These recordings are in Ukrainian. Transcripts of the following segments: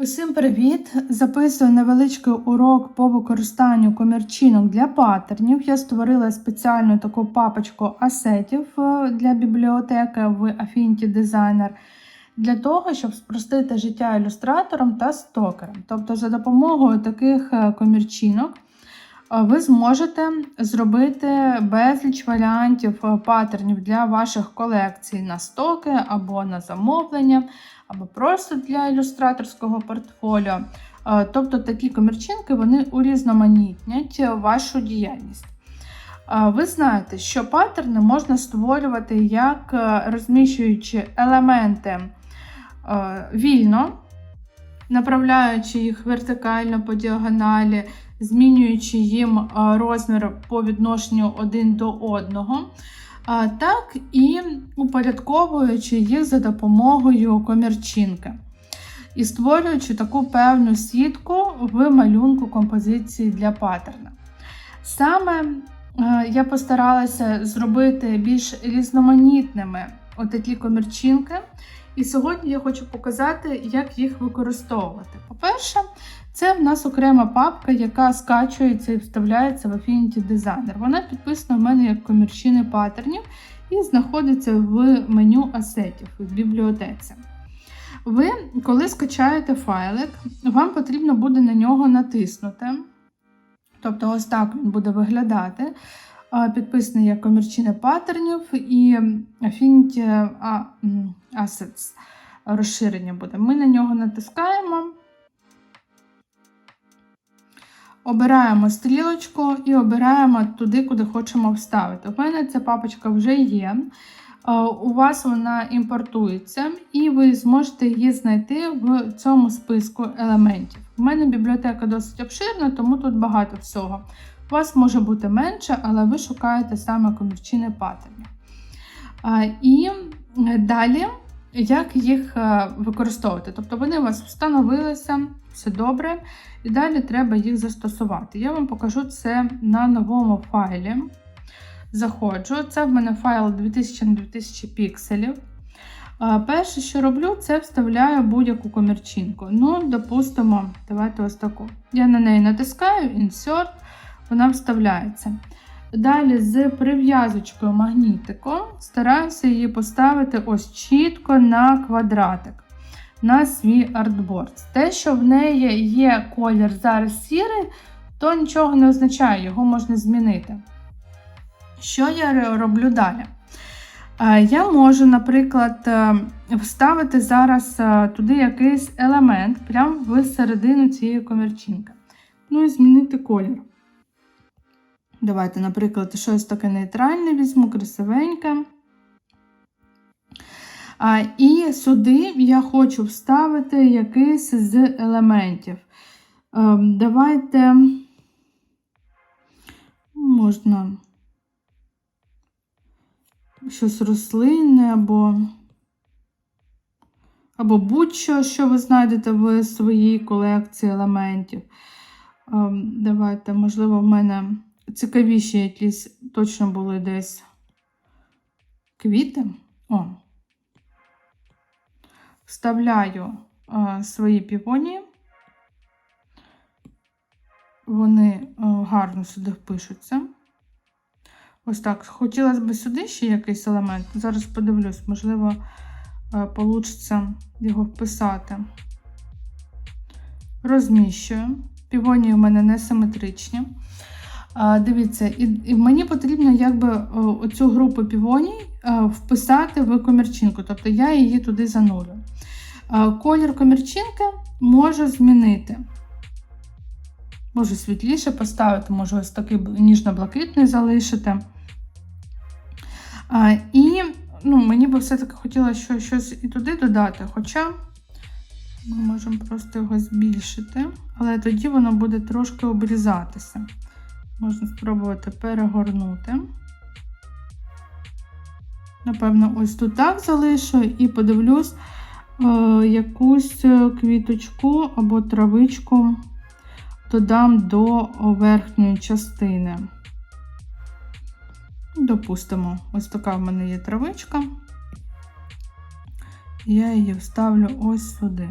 Усім привіт! Записую невеличкий урок по використанню комірчинок для патернів. Я створила спеціальну таку папочку асетів е, для бібліотеки в Affinity Designer для того, щоб спростити життя ілюстраторам та стокерам. Тобто, за допомогою таких е, комірчинок ви зможете зробити безліч варіантів е, паттернів для ваших колекцій на стоки або на замовлення або просто для ілюстраторського портфоліо. Е, Тобто такі комірчинки вони урізноманітнять вашу діяльність. Е, Ви знаєте, що паттерни можна створювати як розміщуючи елементи вільно, направляючи їх вертикально по діагоналі, змінюючи їм розмір по відношенню один до одного. Так і упорядковуючи їх за допомогою комірчинки. І створюючи таку певну сітку в малюнку композиції для паттерна. Саме я постаралася зробити більш різноманітними отакі комірчинки. І сьогодні я хочу показати, як їх використовувати. По-перше, це в нас окрема папка, яка скачується і вставляється в Affinity Designer. Вона підписана в мене як комірчини паттернів і знаходиться в меню асетів в бібліотеці. Ви, коли скачаєте файлик, вам потрібно буде на нього натиснути. Тобто, ось так він буде виглядати. Підписаний як комірчини паттернів і Affinity Assets розширення буде. Ми на нього натискаємо. Обираємо стрілочку і обираємо туди, куди хочемо вставити. У мене ця папочка вже є. У вас вона імпортується, і ви зможете її знайти в цьому списку елементів. У мене бібліотека досить обширна, тому тут багато всього. У вас може бути менше, але ви шукаєте саме комірчини паттернів. І далі, як їх використовувати? Тобто вони у вас встановилися, все добре, і далі треба їх застосувати. Я вам покажу це на новому файлі. Заходжу, це в мене файл 2000 на 2000 пікселів. Перше, що роблю, це вставляю будь-яку комірчинку. Ну, допустимо, давайте ось таку. Я на неї натискаю Insert, вона вставляється. Далі з прив'язочкою магнітиком стараюся її поставити ось чітко на квадратик, на свій артборд. Те, що в неї є колір зараз сірий, то нічого не означає, його можна змінити. Що я роблю далі? Я можу, наприклад, вставити зараз туди якийсь елемент прямо в середину цієї комірчинки. Ну і змінити колір. Давайте, наприклад, щось таке нейтральне візьму, красивеньке. А, І сюди я хочу вставити якийсь з елементів. А, давайте можна щось рослинне або або будь-що, що ви знайдете в своїй колекції елементів. Давайте, можливо, в мене цікавіші якісь точно були десь квіти. О. Вставляю а, свої півонії. Вони а, гарно сюди впишуться. Ось так. Хотілося б сюди ще якийсь елемент. Зараз подивлюсь, можливо, вийде його вписати. Розміщую. Півонії у мене не несиметричні. Дивіться, і, і мені потрібно якби оцю групу півоній вписати в комірчинку, тобто я її туди занулю. Колір комірчинки можу змінити. Можу світліше поставити, можу ось такий ніжно-блакитний залишити. І ну, мені би все-таки хотілося щось і туди додати, хоча ми можемо просто його збільшити, але тоді воно буде трошки обрізатися. Можна спробувати перегорнути. Напевно, ось тут так залишу і подивлюсь якусь квіточку або травичку додам до верхньої частини. Допустимо, ось така в мене є травичка. Я її вставлю ось сюди.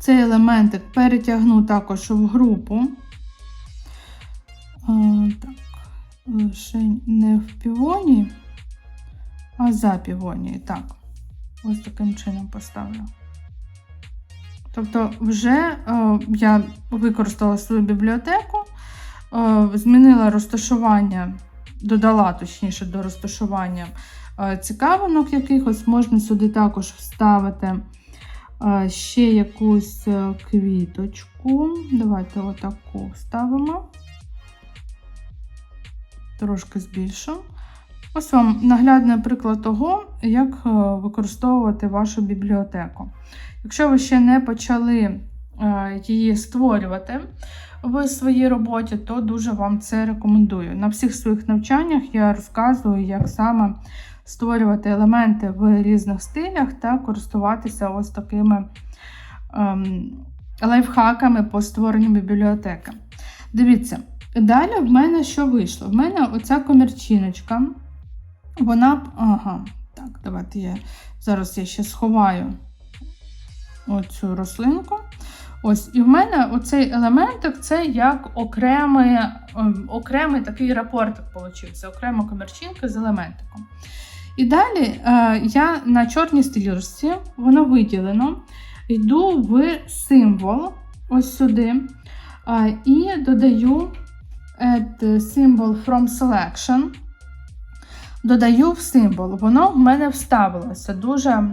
цей елементик перетягну також в групу. А, так, лише не в півоні, а за півоні. Так, ось таким чином поставлю. Тобто, вже е, я використала свою бібліотеку, е, змінила розташування, додала точніше до розташування е, цікавинок якихось, можна сюди також вставити ще якусь квіточку. Давайте отаку вставимо. Трошки збільшу. Ось вам наглядний приклад того, як е, використовувати вашу бібліотеку. Якщо ви ще не почали е, її створювати в своїй роботі, то дуже вам це рекомендую. На всіх своїх навчаннях я розказую, як саме створювати елементи в різних стилях та користуватися ось такими ем, лайфхаками по створенню бібліотеки. Дивіться, далі в мене що вийшло? В мене оця комірчиночка. Вона. Ага, так, давайте я зараз я ще сховаю оцю рослинку. Ось, і в мене оцей елементик це як окремий, ем, окремий такий рапортик получився, окрема комірчинка з елементиком. І далі е, я на чорній стилірці, воно виділено, йду в символ, ось сюди, е, і додаю add symbol from selection. Додаю в символ, воно в мене вставилося дуже е,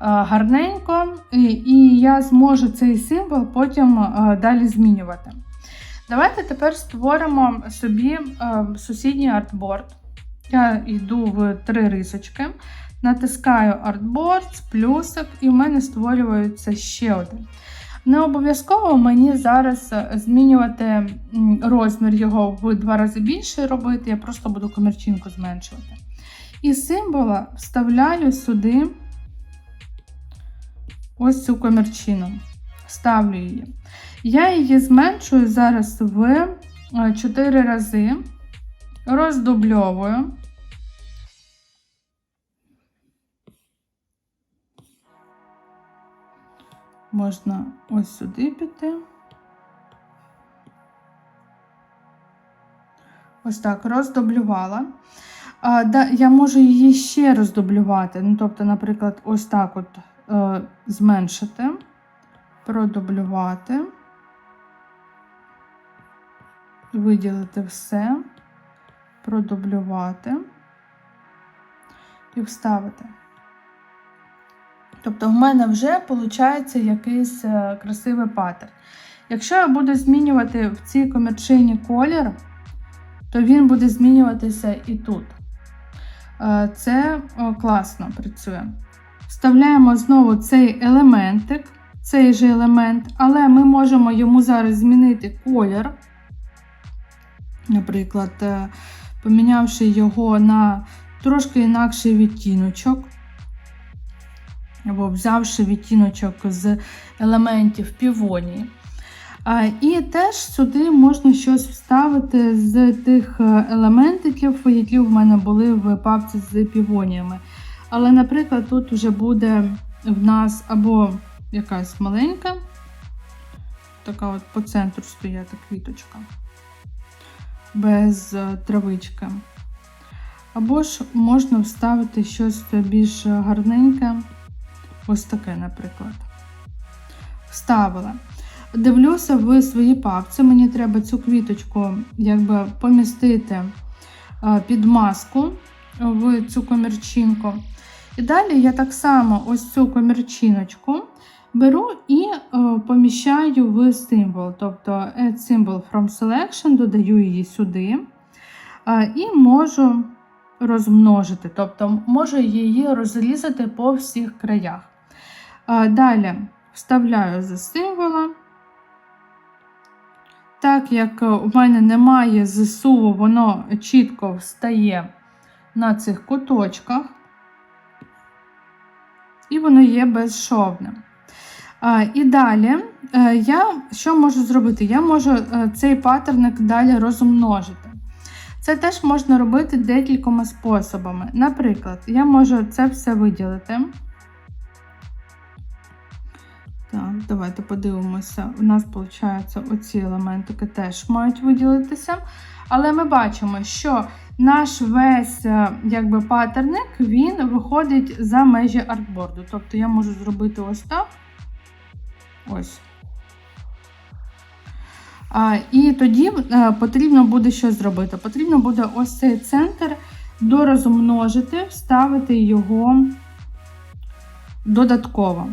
гарненько, і, я зможу цей символ потім е, далі змінювати. Давайте тепер створимо собі е, сусідній артборд. Я йду в три рисочки, натискаю Artboards, плюсик, і в мене створюється ще один. Не обов'язково мені зараз змінювати розмір його в два рази більше робити, я просто буду комірчинку зменшувати. І символа вставляю сюди ось цю комірчину. Ставлю її. Я її зменшую зараз в 4 рази, роздубльовую. Можна ось сюди піти. Ось так, роздублювала. А, да, Я можу її ще роздублювати. Ну, тобто, наприклад, ось так от е, зменшити, продублювати, виділити все, продублювати і вставити. Тобто, в мене вже виходить якийсь е, красивий паттерн. Якщо я буду змінювати в цій комірчині колір, то він буде змінюватися і тут. Е, Це класно працює. Вставляємо знову цей елементик, цей же елемент, але ми можемо йому зараз змінити колір. Наприклад, е, помінявши його на трошки інакший відтіночок. Або взявши відтіночок з елементів півонії. І теж сюди можна щось вставити з тих е, елементиків, які в мене були в папці з півоніями. Але, наприклад, тут вже буде в нас або якась маленька, така от по центру стояти квіточка, без е, травички. Або ж можна вставити щось більш гарненьке, ось таке, наприклад. Вставила. Дивлюся в свої папці, мені треба цю квіточку якби помістити під маску в цю комірчинку. І далі я так само ось цю комірчиночку беру і поміщаю в символ. Тобто Add Symbol from Selection, додаю її сюди і можу розмножити, тобто можу її розрізати по всіх краях. Далі вставляю за символа. Так як у мене немає зсуву, воно чітко встає на цих куточках, і воно є безшовним. І далі е, я що можу зробити? Я можу е, цей паттерник далі розмножити. Це теж можна робити декількома способами. Наприклад, я можу це все виділити. Так, давайте подивимося. У нас, виходить, оці елементики теж мають виділитися. Але ми бачимо, що наш весь е, якби, паттерник він виходить за межі артборду. Тобто я можу зробити ось так. Ось. А, І тоді е, потрібно буде що зробити? Потрібно буде ось цей центр дорозмножити, вставити його додатково.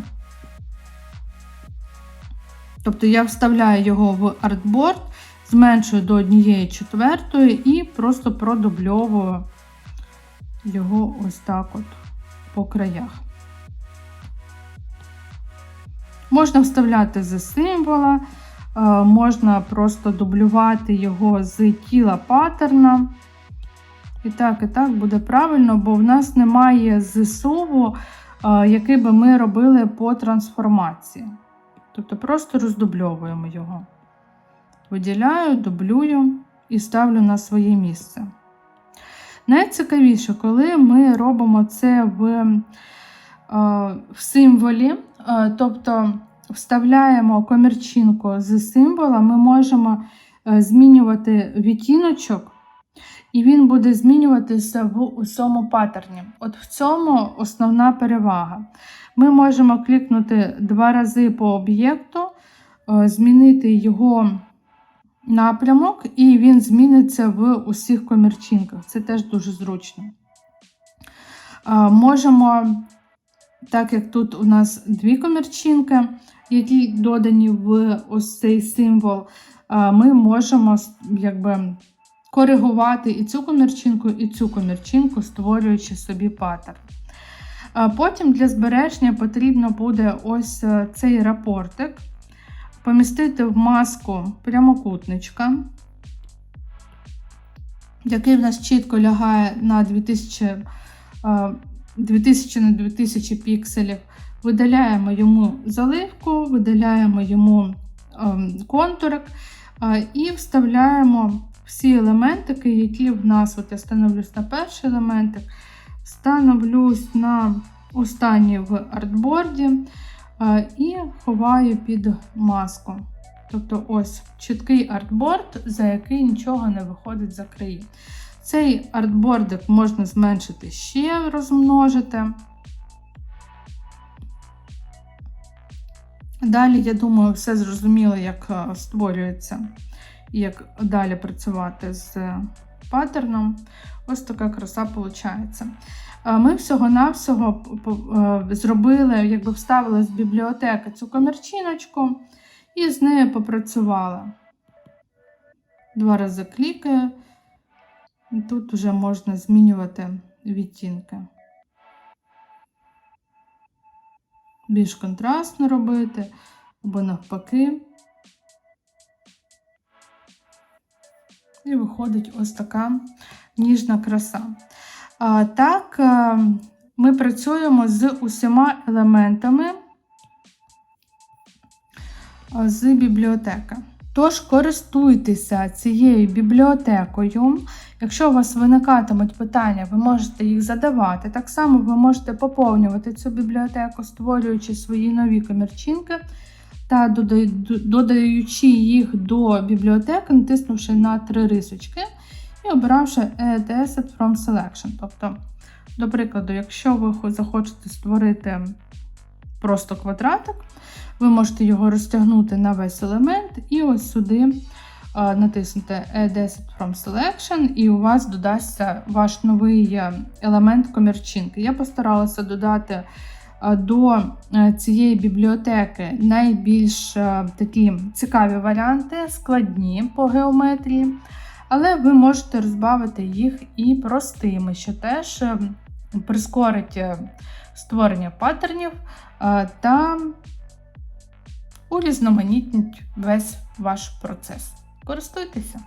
Тобто я вставляю його в артборд, зменшую до 1 четвертої і просто продубльовую його ось так от по краях. Можна вставляти з символа, е, можна просто дублювати його з тіла паттерна. І так, і так буде правильно, бо в нас немає зсуву, е, який би ми робили по трансформації. Тобто просто роздубльовуємо його. Виділяю, дублюю і ставлю на своє місце. Найцікавіше, коли ми робимо це в, е, в символі, е, тобто вставляємо комірчинку з символа, ми можемо е, змінювати відтіночок, і він буде змінюватися в усьому паттерні. От в цьому основна перевага. Ми можемо клікнути два рази по об'єкту, змінити його напрямок, і він зміниться в усіх комірчинках. Це теж дуже зручно. Можемо, так як тут у нас дві комірчинки, які додані в ось цей символ, ми можемо якби, коригувати і цю комірчинку, і цю комірчинку, створюючи собі паттерн. Потім для збереження потрібно буде ось е, цей рапортик помістити в маску прямокутничка, який в нас чітко лягає на 2000 2000 на 2000 пікселів. Видаляємо йому заливку, видаляємо йому ем, контурик і вставляємо всі елементики, які в нас, от я становлюсь на перший елементик, становлюсь на останній в артборді і ховаю під маску. Тобто ось чіткий артборд, за який нічого не виходить за краї. Цей артбордик можна зменшити ще розмножити. Далі, я думаю, все зрозуміло, як створюється як далі працювати з паттерном. Ось така краса виходить. Ми всього-навсього зробили, якби вставили з бібліотеки цю комірчиночку і з нею попрацювала. Два рази клікаю, тут вже можна змінювати відтінки. Більш контрастно робити, або навпаки. І виходить ось така ніжна краса. Так, е, ми працюємо з усіма елементами е, з бібліотеки. Тож користуйтеся цією бібліотекою. Якщо у вас виникатимуть питання, ви можете їх задавати. Так само ви можете поповнювати цю бібліотеку, створюючи свої нові комірчинки та додаючи їх до бібліотеки, натиснувши на три рисочки і обиравши Asset from Selection. Тобто, до прикладу, якщо ви захочете створити просто квадратик, ви можете його розтягнути на весь елемент і ось сюди натиснути Add Asset from Selection, і у вас додасться ваш новий е, елемент комірчинки. Я постаралася додати до е, цієї бібліотеки найбільш е, такі цікаві варіанти, складні по геометрії, але ви можете розбавити їх і простими, що теж е, прискорить створення паттернів та урізноманітнить весь ваш процес. Користуйтеся!